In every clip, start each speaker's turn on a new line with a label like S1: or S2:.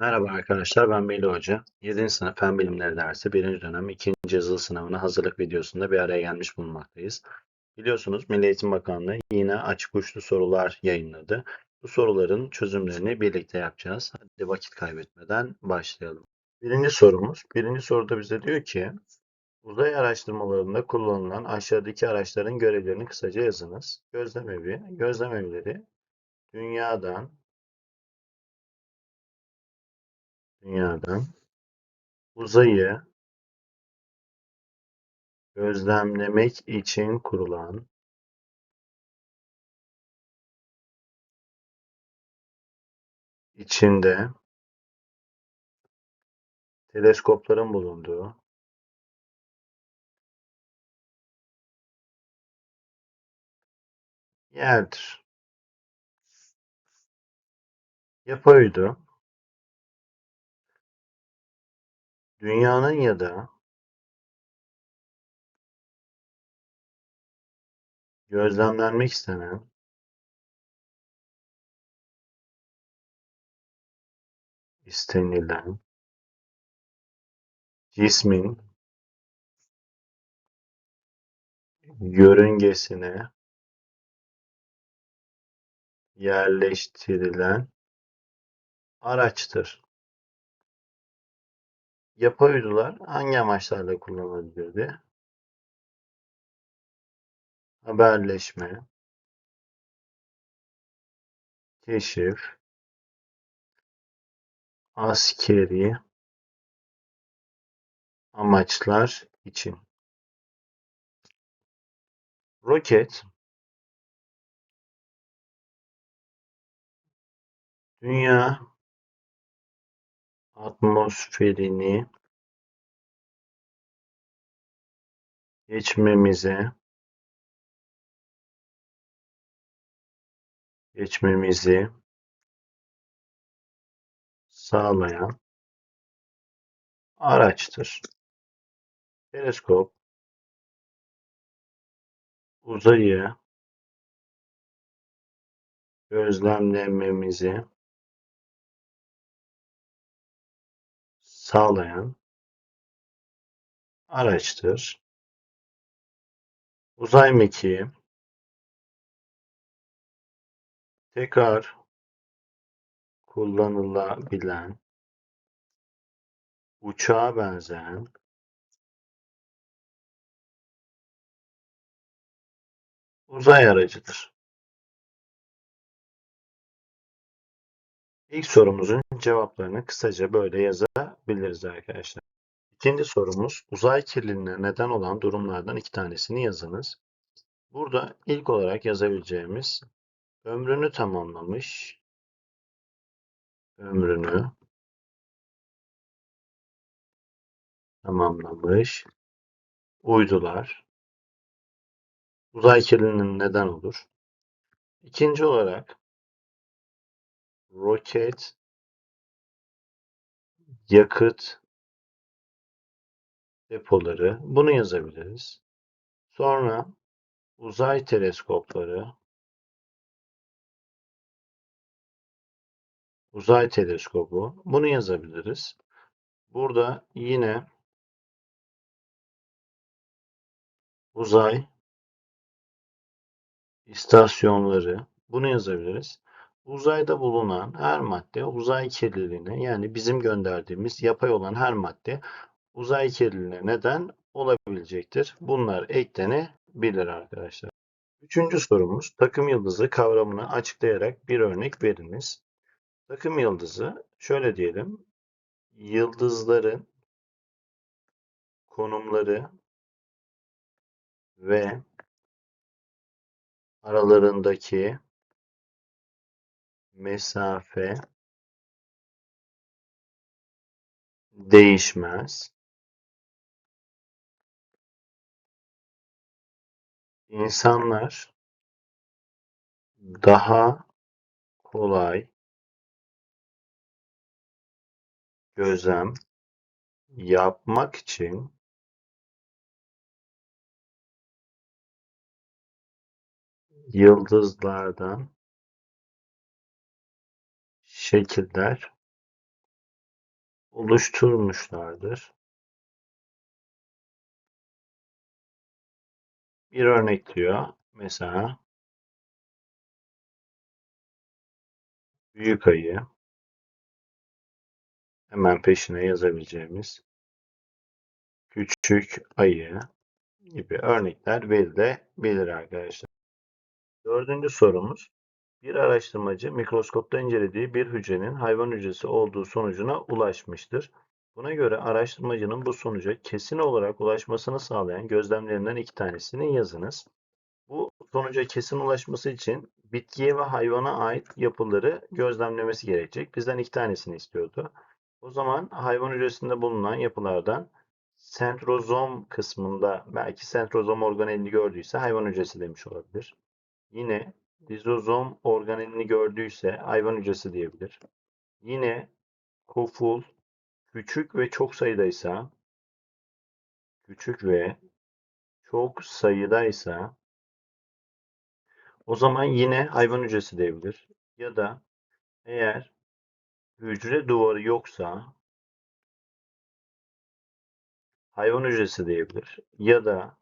S1: Merhaba arkadaşlar, ben Melih Hoca. 7. sınıf Fen Bilimleri dersi 1. dönem 2. yazılı sınavına hazırlık videosunda bir araya gelmiş bulunmaktayız. Biliyorsunuz Milli Eğitim Bakanlığı yine açık uçlu sorular yayınladı. Bu soruların çözümlerini birlikte yapacağız. Hadi vakit kaybetmeden başlayalım. Birinci sorumuz. Birinci soruda bize diyor ki uzay araştırmalarında kullanılan aşağıdaki araçların görevlerini kısaca yazınız. Gözlem evi, gözlem evleri dünyadan dünyadan uzayı gözlemlemek için kurulan içinde teleskopların bulunduğu yerdir. Uydu dünyanın ya da gözlemlenmek istenen istenilen cismin yörüngesine yerleştirilen araçtır. Yapay uydular hangi amaçlarla kullanılabilirdi? Haberleşme, keşif, askeri. Amaçlar için. Roket. Dünya atmosferini geçmemize geçmemizi sağlayan araçtır. Teleskop uzayı gözlemlememizi sağlayan araçtır. Uzay mekiği tekrar kullanılabilen uçağa benzeyen uzay aracıdır. İlk sorumuzun cevaplarını kısaca böyle yazabiliriz arkadaşlar. İkinci sorumuz uzay kirliliğine neden olan durumlardan iki tanesini yazınız. Burada ilk olarak yazabileceğimiz ömrünü tamamlamış ömrünü tamamlamış uydular uzay kirliliğinin neden olur. İkinci olarak roket yakıt depoları bunu yazabiliriz. Sonra uzay teleskopları uzay teleskobu bunu yazabiliriz. Burada yine uzay istasyonları bunu yazabiliriz. Uzayda bulunan her madde uzay kirliliğine yani bizim gönderdiğimiz yapay olan her madde uzay kirliliğine neden olabilecektir. Bunlar eklenebilir arkadaşlar. Üçüncü sorumuz takım yıldızı kavramını açıklayarak bir örnek veriniz. Takım yıldızı şöyle diyelim. Yıldızların konumları ve aralarındaki mesafe değişmez. İnsanlar daha kolay gözlem yapmak için yıldızlardan şekiller oluşturmuşlardır. Bir örnek diyor. Mesela büyük ayı hemen peşine yazabileceğimiz küçük ayı gibi örnekler verilebilir arkadaşlar. Dördüncü sorumuz. Bir araştırmacı mikroskopta incelediği bir hücrenin hayvan hücresi olduğu sonucuna ulaşmıştır. Buna göre araştırmacının bu sonuca kesin olarak ulaşmasını sağlayan gözlemlerinden iki tanesini yazınız. Bu sonuca kesin ulaşması için bitkiye ve hayvana ait yapıları gözlemlemesi gerekecek. Bizden iki tanesini istiyordu. O zaman hayvan hücresinde bulunan yapılardan sentrozom kısmında belki sentrozom organelini gördüyse hayvan hücresi demiş olabilir. Yine lizozom organelini gördüyse hayvan hücresi diyebilir. Yine koful küçük ve çok sayıdaysa küçük ve çok sayıdaysa o zaman yine hayvan hücresi diyebilir. Ya da eğer hücre duvarı yoksa hayvan hücresi diyebilir. Ya da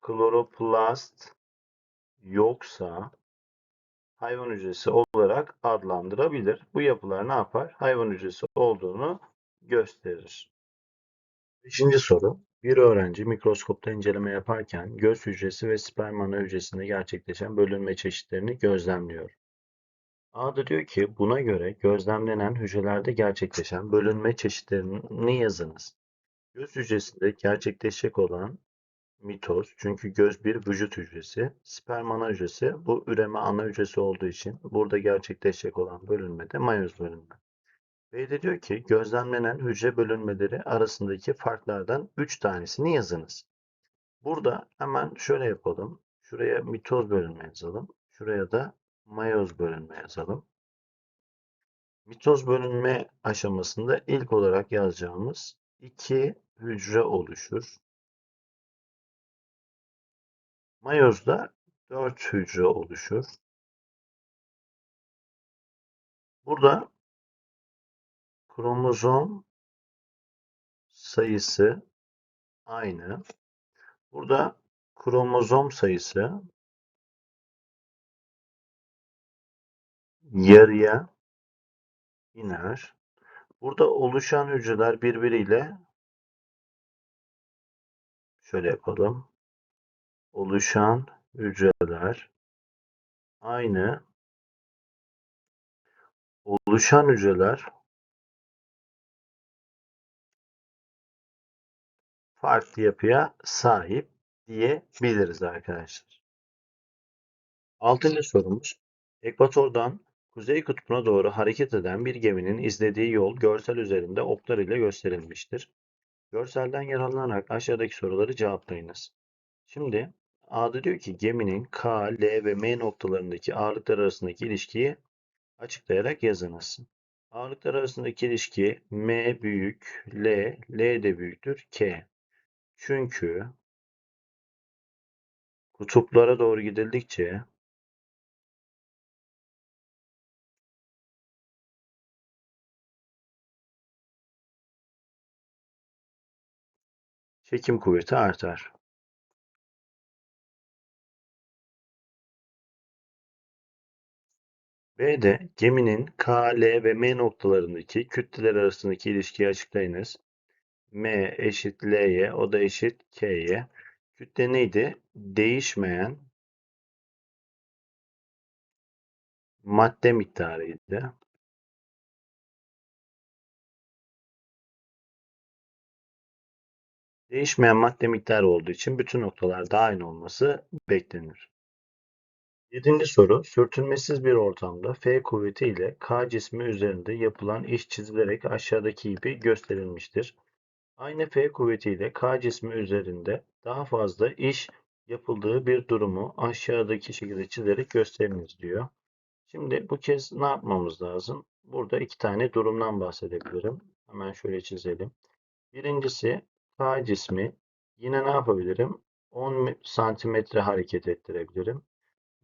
S1: kloroplast yoksa hayvan hücresi olarak adlandırabilir. Bu yapılar ne yapar? Hayvan hücresi olduğunu gösterir. Beşinci soru. Bir öğrenci mikroskopta inceleme yaparken göz hücresi ve sperm ana hücresinde gerçekleşen bölünme çeşitlerini gözlemliyor. A da diyor ki buna göre gözlemlenen hücrelerde gerçekleşen bölünme çeşitlerini yazınız. Göz hücresinde gerçekleşecek olan mitoz çünkü göz bir vücut hücresi. Sperm ana hücresi bu üreme ana hücresi olduğu için burada gerçekleşecek olan bölünme de mayoz bölünme. B de diyor ki gözlemlenen hücre bölünmeleri arasındaki farklardan 3 tanesini yazınız. Burada hemen şöyle yapalım. Şuraya mitoz bölünme yazalım. Şuraya da mayoz bölünme yazalım. Mitoz bölünme aşamasında ilk olarak yazacağımız iki hücre oluşur. Mayozda 4 hücre oluşur. Burada kromozom sayısı aynı. Burada kromozom sayısı yarıya iner. Burada oluşan hücreler birbiriyle şöyle yapalım. Oluşan hücreler aynı. Oluşan hücreler farklı yapıya sahip diyebiliriz arkadaşlar. Altıncı sorumuz. Ekvatordan kuzey kutbuna doğru hareket eden bir geminin izlediği yol görsel üzerinde oklar ile gösterilmiştir. Görselden yararlanarak aşağıdaki soruları cevaplayınız. Şimdi A'da diyor ki geminin K, L ve M noktalarındaki ağırlıklar arasındaki ilişkiyi açıklayarak yazınız. Ağırlıklar arasındaki ilişki M büyük, L, L de büyüktür K. Çünkü kutuplara doğru gidildikçe çekim kuvveti artar. B'de geminin K, L ve M noktalarındaki kütleler arasındaki ilişkiyi açıklayınız. M eşit L'ye, o da eşit K'ye. Kütle neydi? Değişmeyen madde miktarıydı. Değişmeyen madde miktarı olduğu için bütün noktalarda aynı olması beklenir. Yedinci soru. Sürtünmesiz bir ortamda F kuvveti ile K cismi üzerinde yapılan iş çizilerek aşağıdaki gibi gösterilmiştir. Aynı F kuvveti ile K cismi üzerinde daha fazla iş yapıldığı bir durumu aşağıdaki şekilde çizerek gösteriniz diyor. Şimdi bu kez ne yapmamız lazım? Burada iki tane durumdan bahsedebilirim. Hemen şöyle çizelim. Birincisi K cismi yine ne yapabilirim? 10 santimetre hareket ettirebilirim.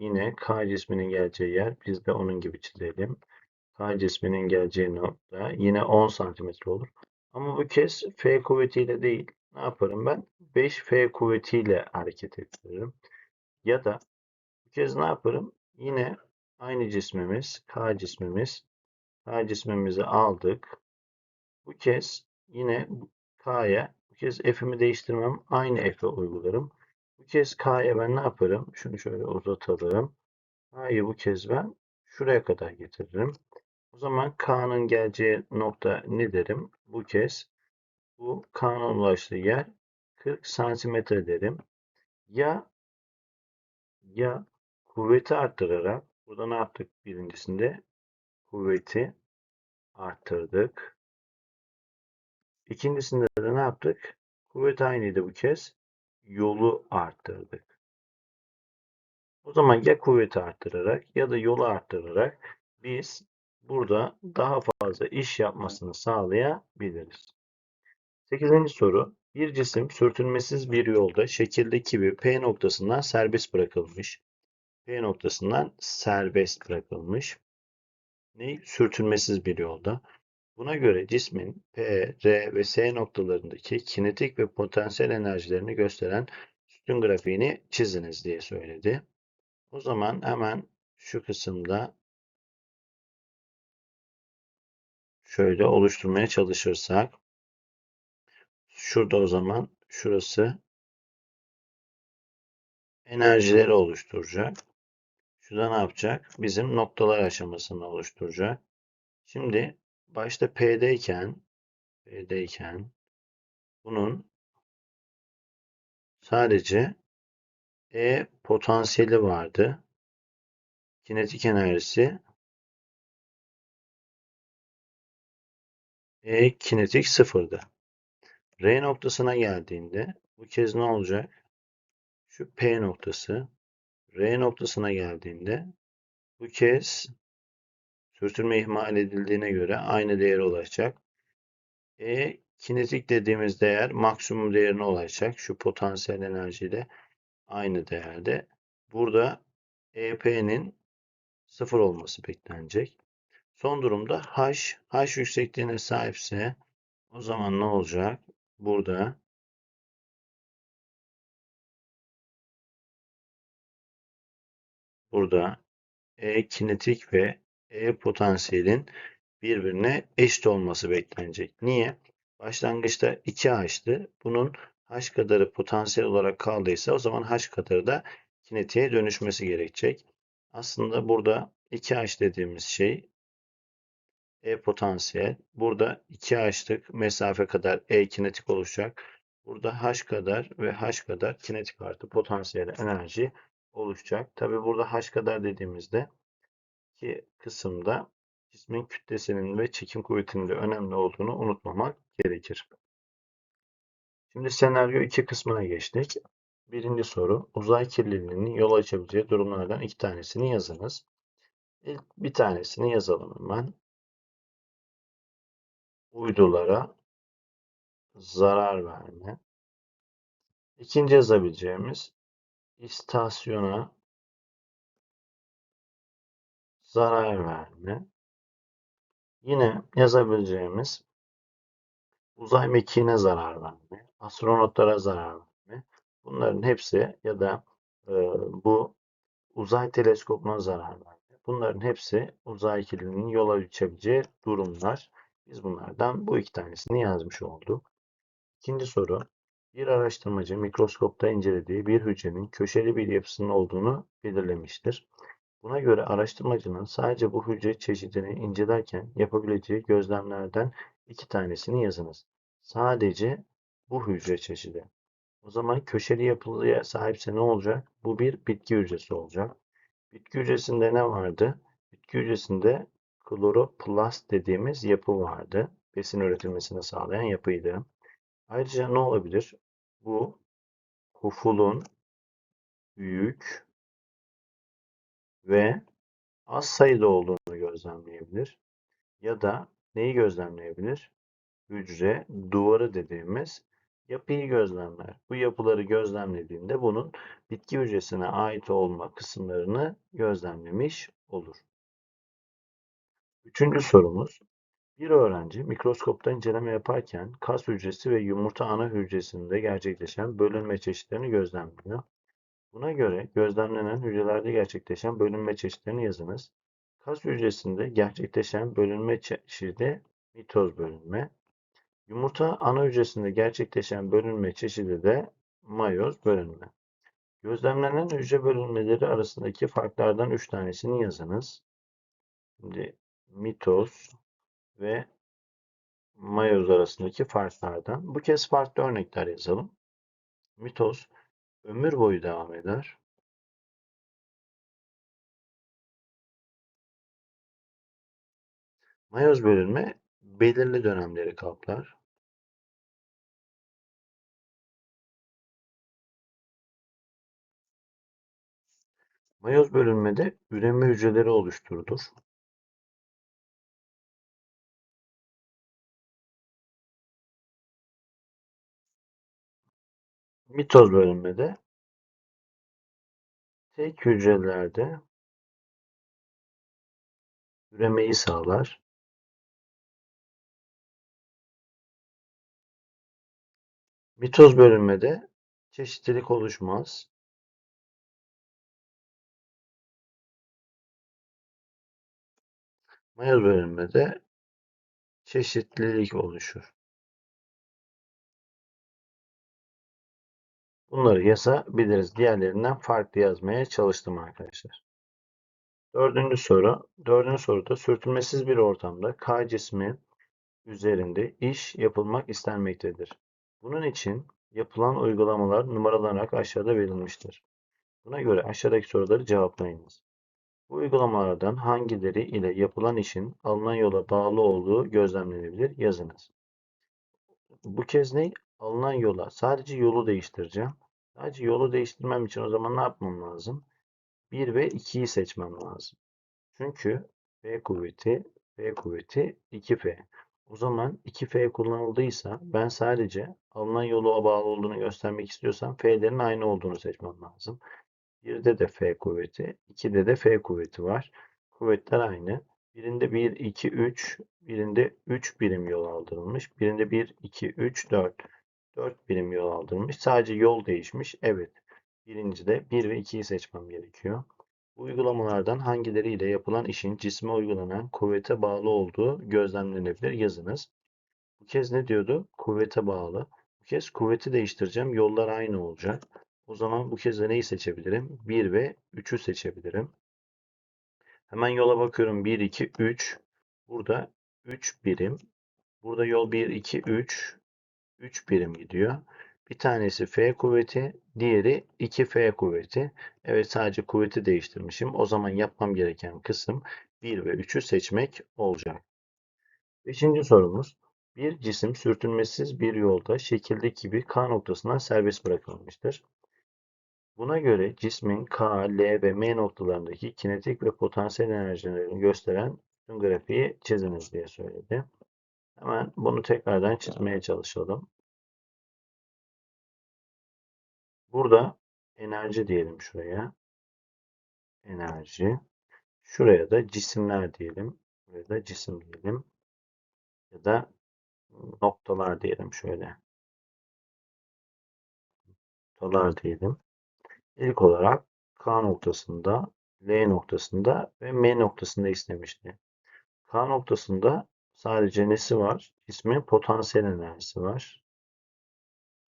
S1: Yine K cisminin geleceği yer biz de onun gibi çizelim. K cisminin geleceği nokta yine 10 santimetre olur. Ama bu kez F kuvvetiyle değil. Ne yaparım ben? 5F kuvvetiyle hareket ettiririm. Ya da bu kez ne yaparım? Yine aynı cismimiz, K cismimiz. K cismimizi aldık. Bu kez yine K'ya, bu kez F'imi değiştirmem. Aynı F'e uygularım. Bu kez K'ya ben ne yaparım? Şunu şöyle uzatalım. K'yı bu kez ben şuraya kadar getiririm. O zaman K'nın geleceği nokta ne derim? Bu kez bu K'nın ulaştığı yer 40 santimetre derim. Ya ya kuvveti arttırarak burada ne yaptık birincisinde? Kuvveti arttırdık. İkincisinde de ne yaptık? Kuvvet aynıydı bu kez. Yolu arttırdık. O zaman ya kuvveti arttırarak ya da yolu arttırarak biz burada daha fazla iş yapmasını sağlayabiliriz. 8. soru. Bir cisim sürtünmesiz bir yolda şekildeki bir P noktasından serbest bırakılmış. P noktasından serbest bırakılmış. Ne? Sürtünmesiz bir yolda. Buna göre cismin P, R ve S noktalarındaki kinetik ve potansiyel enerjilerini gösteren sütun grafiğini çiziniz diye söyledi. O zaman hemen şu kısımda şöyle oluşturmaya çalışırsak şurada o zaman şurası enerjileri oluşturacak. Şurada ne yapacak? Bizim noktalar aşamasını oluşturacak. Şimdi başta P'deyken P'deyken bunun sadece E potansiyeli vardı. Kinetik enerjisi E kinetik sıfırdı. R noktasına geldiğinde bu kez ne olacak? Şu P noktası R noktasına geldiğinde bu kez sürtünme ihmal edildiğine göre aynı değere ulaşacak. E kinetik dediğimiz değer maksimum değerine ulaşacak. Şu potansiyel enerjiyle aynı değerde. Burada EP'nin sıfır olması beklenecek. Son durumda H, H yüksekliğine sahipse o zaman ne olacak? Burada burada E kinetik ve E potansiyelin birbirine eşit olması beklenecek. Niye? Başlangıçta 2H'tı. Bunun H kadarı potansiyel olarak kaldıysa o zaman H kadarı da kinetiğe dönüşmesi gerekecek. Aslında burada 2H dediğimiz şey E potansiyel. Burada 2H'lık mesafe kadar E kinetik oluşacak. Burada H kadar ve H kadar kinetik artı potansiyel enerji oluşacak. Tabi burada H kadar dediğimizde ki kısımda cismin kütlesinin ve çekim kuvvetinin de önemli olduğunu unutmamak gerekir. Şimdi senaryo 2 kısmına geçtik. Birinci soru. Uzay kirliliğinin yol açabileceği durumlardan iki tanesini yazınız. İlk bir tanesini yazalım hemen. Uydulara zarar verme. İkinci yazabileceğimiz istasyona zarar verme. Yine yazabileceğimiz uzay mekiğine zarar verme, astronotlara zarar verme. Bunların hepsi ya da e, bu uzay teleskopuna zarar verme. Bunların hepsi uzay kirliliğinin yol açabileceği durumlar. Biz bunlardan bu iki tanesini yazmış olduk. İkinci soru. Bir araştırmacı mikroskopta incelediği bir hücrenin köşeli bir yapısının olduğunu belirlemiştir. Buna göre araştırmacının sadece bu hücre çeşidini incelerken yapabileceği gözlemlerden iki tanesini yazınız. Sadece bu hücre çeşidi. O zaman köşeli yapıya sahipse ne olacak? Bu bir bitki hücresi olacak. Bitki hücresinde ne vardı? Bitki hücresinde kloroplast dediğimiz yapı vardı. Besin üretilmesini sağlayan yapıydı. Ayrıca ne olabilir? Bu kufulun büyük ve az sayıda olduğunu gözlemleyebilir. Ya da neyi gözlemleyebilir? Hücre duvarı dediğimiz yapıyı gözlemler. Bu yapıları gözlemlediğinde bunun bitki hücresine ait olma kısımlarını gözlemlemiş olur. Üçüncü sorumuz. Bir öğrenci mikroskopta inceleme yaparken kas hücresi ve yumurta ana hücresinde gerçekleşen bölünme çeşitlerini gözlemliyor. Buna göre gözlemlenen hücrelerde gerçekleşen bölünme çeşitlerini yazınız. Kas hücresinde gerçekleşen bölünme çeşidi mitoz bölünme. Yumurta ana hücresinde gerçekleşen bölünme çeşidi de mayoz bölünme. Gözlemlenen hücre bölünmeleri arasındaki farklardan 3 tanesini yazınız. Şimdi mitoz ve mayoz arasındaki farklardan. Bu kez farklı örnekler yazalım. Mitoz ömür boyu devam eder. Mayoz bölünme belirli dönemleri kaplar. Mayoz bölünmede üreme hücreleri oluşturulur. Mitoz bölünmede tek hücrelerde üremeyi sağlar. Mitoz bölünmede çeşitlilik oluşmaz. Mayoz bölünmede çeşitlilik oluşur. Bunları yazabiliriz. Diğerlerinden farklı yazmaya çalıştım arkadaşlar. Dördüncü soru. Dördüncü soruda sürtünmesiz bir ortamda K cismi üzerinde iş yapılmak istenmektedir. Bunun için yapılan uygulamalar numaralanarak aşağıda verilmiştir. Buna göre aşağıdaki soruları cevaplayınız. Bu uygulamalardan hangileri ile yapılan işin alınan yola bağlı olduğu gözlemlenebilir? Yazınız. Bu kez ne? Alınan yola. Sadece yolu değiştireceğim. Sadece yolu değiştirmem için o zaman ne yapmam lazım? 1 ve 2'yi seçmem lazım. Çünkü F kuvveti, F kuvveti 2F. O zaman 2F kullanıldıysa ben sadece alınan yolu bağlı olduğunu göstermek istiyorsam F'lerin aynı olduğunu seçmem lazım. 1'de de F kuvveti, 2'de de F kuvveti var. Kuvvetler aynı. Birinde 1, 2, 3, birinde 3 birim yol aldırılmış. Birinde 1, 2, 3, 4. 4 birim yol aldırılmış. Sadece yol değişmiş. Evet. Birincide 1 ve 2'yi seçmem gerekiyor. Uygulamalardan hangileriyle yapılan işin cisme uygulanan kuvvete bağlı olduğu gözlemlenebilir. Yazınız. Bu kez ne diyordu? Kuvvete bağlı. Bu kez kuvveti değiştireceğim. Yollar aynı olacak. O zaman bu kez de neyi seçebilirim? 1 ve 3'ü seçebilirim. Hemen yola bakıyorum. 1, 2, 3. Burada 3 birim. Burada yol 1, 2, 3. 3 birim gidiyor. Bir tanesi F kuvveti, diğeri 2F kuvveti. Evet sadece kuvveti değiştirmişim. O zaman yapmam gereken kısım 1 ve 3'ü seçmek olacak. Beşinci sorumuz. Bir cisim sürtünmesiz bir yolda şekildeki gibi K noktasından serbest bırakılmıştır. Buna göre cismin K, L ve M noktalarındaki kinetik ve potansiyel enerjilerini gösteren grafiği çiziniz diye söyledi. Hemen bunu tekrardan çizmeye çalışalım. Burada enerji diyelim şuraya. Enerji. Şuraya da cisimler diyelim. Buraya da cisim diyelim. Ya da noktalar diyelim şöyle. Noktalar diyelim. İlk olarak K noktasında, L noktasında ve M noktasında istemişti. K noktasında sadece nesi var? Cismin potansiyel enerjisi var.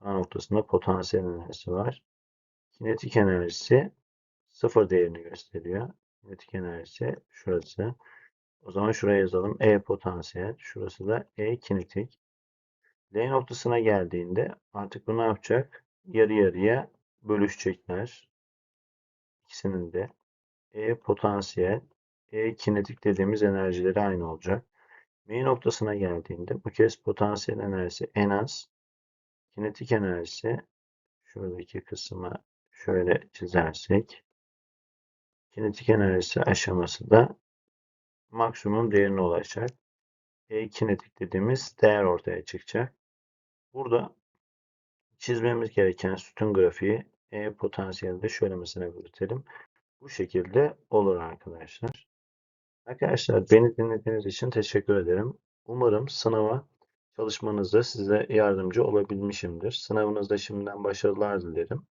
S1: A noktasında potansiyel enerjisi var. Kinetik enerjisi sıfır değerini gösteriyor. Kinetik enerjisi şurası. O zaman şuraya yazalım. E potansiyel. Şurası da E kinetik. L noktasına geldiğinde artık bu ne yapacak? Yarı yarıya bölüşecekler. İkisinin de E potansiyel, E kinetik dediğimiz enerjileri aynı olacak. M noktasına geldiğinde bu kez potansiyel enerjisi en az, kinetik enerjisi şuradaki kısmı şöyle çizersek kinetik enerjisi aşaması da maksimum değerine ulaşacak. E kinetik dediğimiz değer ortaya çıkacak. Burada çizmemiz gereken sütun grafiği E potansiyelde şöyle mesela belirtelim. Bu şekilde olur arkadaşlar. Arkadaşlar beni dinlediğiniz için teşekkür ederim. Umarım sınava çalışmanızda size yardımcı olabilmişimdir. Sınavınızda şimdiden başarılar dilerim.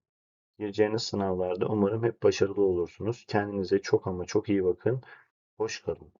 S1: Gireceğiniz sınavlarda umarım hep başarılı olursunuz. Kendinize çok ama çok iyi bakın. Hoş kalın.